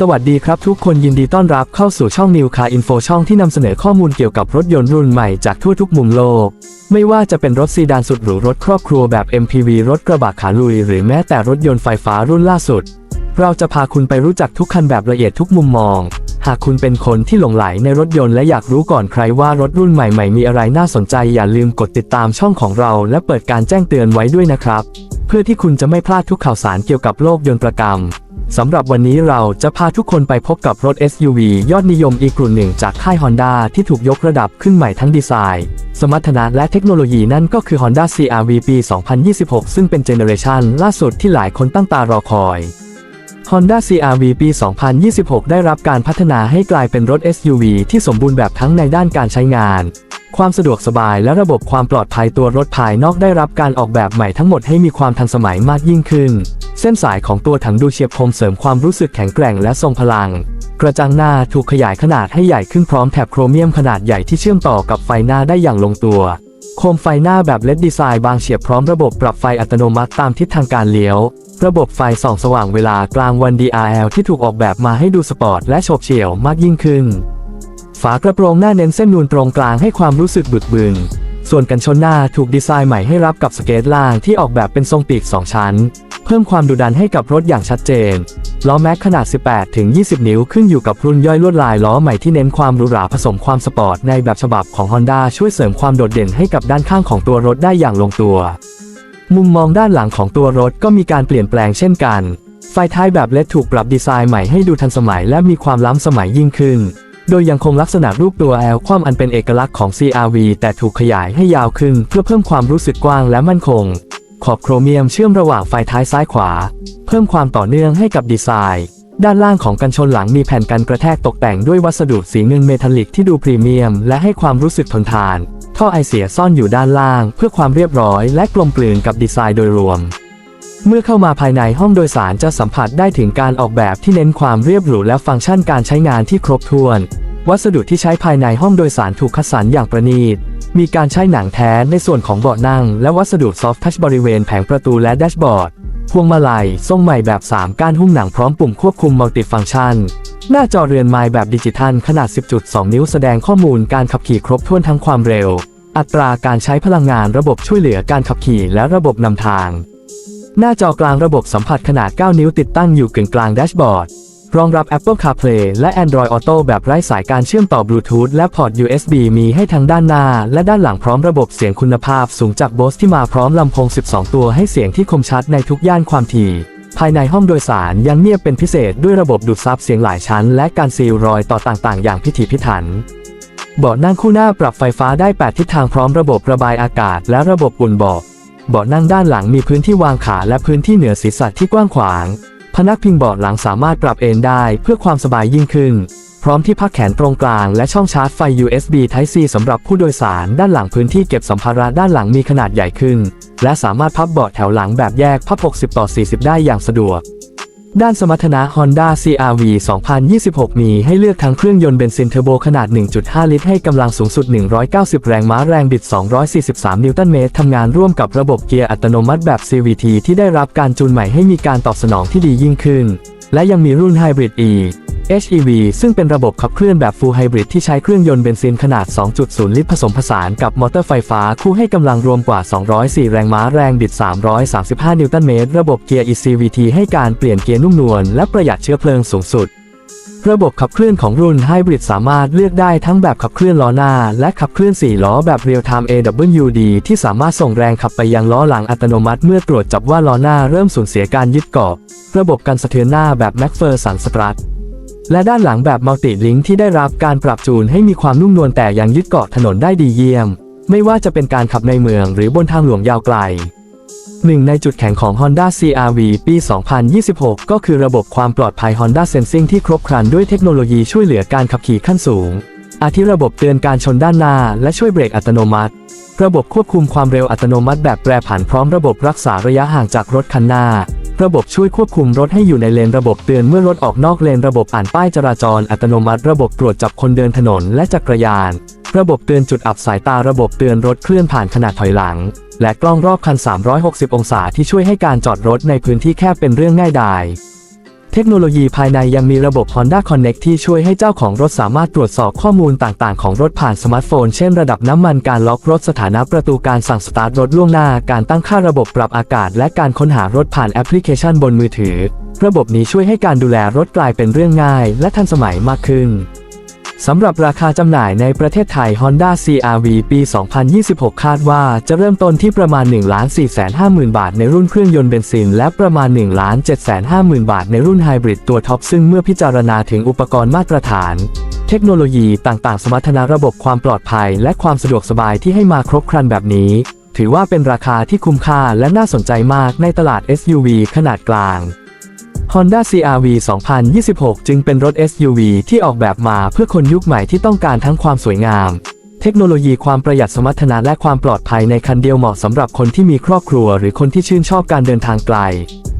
สวัสดีครับทุกคนยินดีต้อนรับเข้าสู่ช่อง New Car Info ช่องที่นำเสนอข้อมูลเกี่ยวกับรถยนต์รุ่นใหม่จากทั่วทุกมุมโลก ไม่ว่าจะเป็นรถซีดานสุดหรูรถครอบครัวแบบ MPV รถกระบะขาลุย หรือแม้แต่รถยนต์ไฟฟ้ารุ่นล่าสุด เราจะพาคุณไปรู้จักทุกคันแบบละเอียดทุกมุมมอง หากคุณเป็นคนที่หลงไหลในรถยนต์และอยากรู้ก่อนใครว่ารถรุ่นใหม่ๆมีอะไรน่าสนใจ อย่าลืมกดติดตามช่องของเรา และเปิดการแจ้งเตือนไว้ด้วยนะครับ เพื่อที่คุณจะไม่พลาดทุกข่าวสารเกี่ยวกับโลกยนต์ประกรรม สำหรับวันนี้เราจะพาทุกคนไปพบกับรถ SUV ยอดนิยมอีกกลุ่มหนึ่งจากค่าย Honda ที่ถูกยกระดับขึ้นใหม่ทั้งดีไซน์ สมรรถนะและเทคโนโลยีนั่นก็คือ Honda CR-V ปี 2026 ซึ่งเป็นเจเนอเรชันล่าสุดที่หลายคนตั้งตารอคอย Honda CR-V ปี 2026 ได้รับการพัฒนาให้กลายเป็นรถ SUV ที่สมบูรณ์แบบทั้งในด้านการใช้งาน ความสะดวกสบายและระบบความปลอดภัยตัวรถภายนอกได้รับการออกแบบใหม่ทั้งหมดให้มีความทันสมัยมากยิ่งขึ้น เส้นสายของตัวถังดูเฉียบคมเสริมความรู้สึกแข็งแกร่งและทรงพลัง กระจังหน้าถูกขยายขนาดให้ใหญ่ขึ้นพร้อมแถบโครเมียมขนาดใหญ่ที่เชื่อมต่อกับไฟหน้าได้อย่างลงตัว โคมไฟหน้าแบบเลดดีไซน์บางเฉียบพร้อมระบบปรับไฟอัตโนมัติตามทิศทางการเลี้ยว ระบบไฟส่องสว่างเวลากลางวัน DRL ที่ถูกออกแบบมาให้ดูสปอร์ตและโฉบเฉี่ยวมากยิ่งขึ้น ฝากระโปรงหน้าเน้นเส้นนูนตรงกลางให้ความรู้สึกบึกบึนส่วนกันชนหน้าถูกดีไซน์ใหม่ให้รับกับสเกตล่างที่ออกแบบเป็นทรงปีก 2 ชั้น เพิ่มความดุดันให้กับรถอย่างชัดเจน ล้อแม็กขนาด 18 ถึง 20 นิ้วขึ้นอยู่กับรุ่นย่อยลวดลายล้อใหม่ที่เน้นความหรูหราผสมความสปอร์ตในแบบฉบับของ Honda ช่วยเสริมความโดดเด่นให้กับด้านข้างของตัวรถได้อย่างลงตัว มุมมองด้านหลังของตัวรถก็มีการเปลี่ยนแปลงเช่นกัน ไฟท้ายแบบเลดถูกปรับดีไซน์ใหม่ให้ดูทันสมัยและมีความล้ำสมัยยิ่งขึ้น โดยยังคงลักษณะรูปตัวแอลคว่ำอันเป็นเอกลักษณ์ของ CRV แต่ถูกขยายให้ยาวขึ้นเพื่อเพิ่มความรู้สึกกว้างและมั่นคง ขอบโครเมียมเชื่อมระหว่างไฟท้ายซ้ายขวา เพิ่มความต่อเนื่องให้กับดีไซน์ ด้านล่างของกันชนหลังมีแผ่นกันกระแทกตกแต่งด้วยวัสดุสีเงินเมทัลลิกที่ดูพรีเมียม และให้ความรู้สึกทนทาน ท่อไอเสียซ่อนอยู่ด้านล่าง เพื่อความเรียบร้อย และกลมกลืนกับดีไซน์โดยรวม เมื่อเข้ามาภายในห้องโดยสารจะสัมผัสได้ถึงการออกแบบที่เน้นความเรียบหรูและฟังก์ชันการใช้งานที่ครบถ้วน วัสดุที่ใช้ภายในห้องโดยสารถูกคัดสรรอย่างประณีต มีการใช้หนังแท้ในส่วนของเบาะนั่ง และวัสดุซอฟท์ทัชบริเวณแผงประตูและแดชบอร์ด พวงมาลัยทรงใหม่แบบ 3 ก้านหุ้มหนังพร้อมปุ่มควบคุมมัลติฟังก์ชัน หน้าจอเรือนไม้แบบดิจิทัลขนาด 10.2 นิ้วแสดงข้อมูลการขับขี่ครบถ้วนทั้งความเร็ว อัตราการใช้พลังงานระบบช่วยเหลือการขับขี่และระบบนำทาง หน้าจอกลางระบบสัมผัสขนาด 9 นิ้วติดตั้งอยู่กึ่งกลางแดชบอร์ด รองรับ Apple CarPlay และ Android Auto แบบไร้สายการเชื่อมต่อบลูทูธและพอร์ต USB มีให้ทั้งด้านหน้า และด้านหลังพร้อมระบบเสียงคุณภาพสูงจาก Bose ที่มาพร้อมลำโพง 12 ตัวให้เสียงที่คมชัดในทุกย่านความถี่ ภายในห้องโดยสารยังเงียบเป็นพิเศษด้วยระบบดูดซับเสียงหลายชั้น และการซีลรอยต่อต่างๆ อย่างพิถีพิถันเบาะนั่งคู่หน้าปรับไฟฟ้าได้ 8 ทิศทางพร้อมระบบระบายอากาศและระบบอุ่นเบาะ เบาะนั่งด้านหลังมีพื้นที่วางขาและพื้นที่เหนือศีรษะที่กว้างขวาง พนักพิงเบาะหลังสามารถปรับเอนได้เพื่อความสบายยิ่งขึ้น พร้อมที่พักแขนตรงกลางและช่องชาร์จไฟ USB Type C สำหรับผู้โดยสารด้านหลังพื้นที่เก็บสัมภาระด้านหลังมีขนาดใหญ่ขึ้น และสามารถพับเบาะแถวหลังแบบแยกพับ 60 ต่อ 40 ได้อย่างสะดวก ด้านสมรรถนะ Honda CR-V 2026 มีให้เลือกทั้งเครื่องยนต์เบนซินเทอร์โบขนาด 1.5 ลิตร ให้กำลังสูงสุด 190 แรงม้าแรงบิด 243 นิวตันเมตร ทำงานร่วมกับระบบเกียร์อัตโนมัติแบบ CVT ที่ได้รับการจูนใหม่ให้มีการตอบสนองที่ดียิ่งขึ้น และยังมีรุ่นไฮบริดอีก HEV ซึ่งเป็นระบบขับเคลื่อนแบบ Full Hybrid ที่ใช้เครื่องยนต์เบนซินขนาด 2.0 ลิตรผสมผสานกับมอเตอร์ไฟฟ้าคู่ให้กำลังรวมกว่า 204 แรงม้าแรงบิด 335 นิวตันเมตร ระบบเกียร์ eCVT ให้การเปลี่ยนเกียร์นุ่มนวลและประหยัดเชื้อเพลิงสูงสุด ระบบขับเคลื่อนของรุ่น Hybrid สามารถเลือกได้ทั้งแบบขับเคลื่อนล้อหน้า และขับเคลื่อน 4 ล้อแบบ Real Time AWD ที่สามารถส่งแรงขับไปยังล้อหลังอัตโนมัติ เมื่อตรวจจับว่าล้อหน้าเริ่มสูญเสียการยึดเกาะ ระบบกันสะเทือนหน้าแบบ MacPherson Strut และด้านหลังแบบมัลติลิงที่ได้รับการปรับจูนให้มีความนุ่มนวลแต่ยังยึดเกาะถนนได้ดีเยี่ยม ไม่ว่าจะเป็นการขับในเมืองหรือบนทางหลวงยาวไกลหนึ่งในจุดแข็งของ Honda CR-V ปี 2026 ก็คือระบบความปลอดภัย Honda Sensing ที่ครบครันด้วยเทคโนโลยีช่วยเหลือการขับขี่ขั้นสูง อาทิระบบเตือนการชนด้านหน้า และช่วยเบรกอัตโนมัติ ระบบควบคุมความเร็วอัตโนมัติแบบแปรผันพร้อมระบบรักษาระยะห่างจากรถคันหน้า ระบบช่วยควบคุมรถให้อยู่ในเลนระบบเตือนเมื่อรถออกนอกเลนระบบอ่านป้ายจราจรอัตโนมัติ ระบบตรวจจับคนเดินถนนและจักรยาน ระบบเตือนจุดอับสายตาระบบเตือนรถเคลื่อนผ่านขนาดถอยหลัง และกล้องรอบคัน 360 องศาที่ช่วยให้การจอดรถในพื้นที่แคบเป็นเรื่องง่ายดาย เทคโนโลยีภายในยังมีระบบ Honda Connect ที่ช่วยให้เจ้าของรถสามารถตรวจสอบข้อมูลต่างๆ ของรถผ่านสมาร์ทโฟน เช่นระดับน้ำมันการล็อกรถสถานะประตูการสั่งสตาร์ทรถล่วงหน้า การตั้งค่าระบบปรับอากาศ และการค้นหารถผ่านแอปพลิเคชันบนมือถือ ระบบนี้ช่วยให้การดูแลรถกลายเป็นเรื่องง่าย และทันสมัยมากขึ้น สำหรับราคาจำหน่ายในประเทศไทย Honda CRV ปี 2026 คาดว่าจะเริ่มต้นที่ประมาณ 1,450,000 บาทในรุ่นเครื่องยนต์เบนซิน และประมาณ 1,750,000 บาทในรุ่นไฮบริดตัวท็อปซึ่งเมื่อพิจารณาถึงอุปกรณ์มาตรฐาน เทคโนโลยีต่างๆ สมรรถนะระบบความปลอดภัย และความสะดวกสบายที่ให้มาครบครันแบบนี้ ถือว่าเป็นราคาที่คุ้มค่าและน่าสนใจมากในตลาด SUV ขนาดกลาง Honda CRV 2026 จึงเป็นรถ SUV ที่ออกแบบมาเพื่อคนยุคใหม่ที่ต้องการทั้งความสวยงาม เทคโนโลยีความประหยัดสมรรถนะและความปลอดภัยในคันเดียวเหมาะสำหรับคนที่มีครอบครัว หรือคนที่ชื่นชอบการเดินทางไกล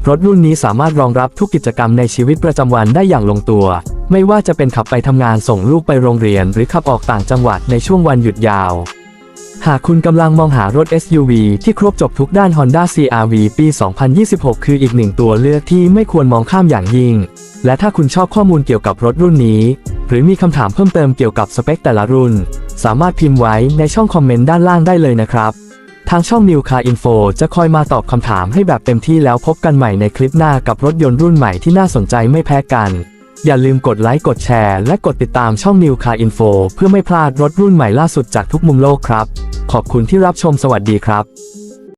รถรุ่นนี้สามารถรองรับทุกกิจกรรมในชีวิตประจำวันได้อย่างลงตัว ไม่ว่าจะเป็นขับไปทำงานส่งลูกไปโรงเรียน หรือขับออกต่างจังหวัดในช่วงวันหยุดยาว หากคุณกำลังมองหารถ SUV ที่ครบจบทุกด้าน Honda CRV ปี 2026 คืออีกหนึ่งตัวเลือกที่ไม่ควรมองข้ามอย่างยิ่ง และถ้าคุณชอบข้อมูลเกี่ยวกับรถรุ่นนี้ หรือมีคำถามเพิ่มเติมเกี่ยวกับสเปคแต่ละรุ่น สามารถพิมพ์ไว้ในช่องคอมเมนต์ด้านล่างได้เลยนะครับ ทางช่อง New Car Info จะคอยมาตอบคำถามให้แบบเต็มที่แล้วพบกันใหม่ในคลิปหน้ากับรถยนต์รุ่นใหม่ที่น่าสนใจไม่แพ้กัน อย่าลืมกดไลค์กดแชร์ และกดติดตามช่อง New Car Info เพื่อไม่พลาดรถรุ่นใหม่ล่าสุดจากทุกมุมโลกครับ ขอบคุณที่รับชมสวัสดีครับ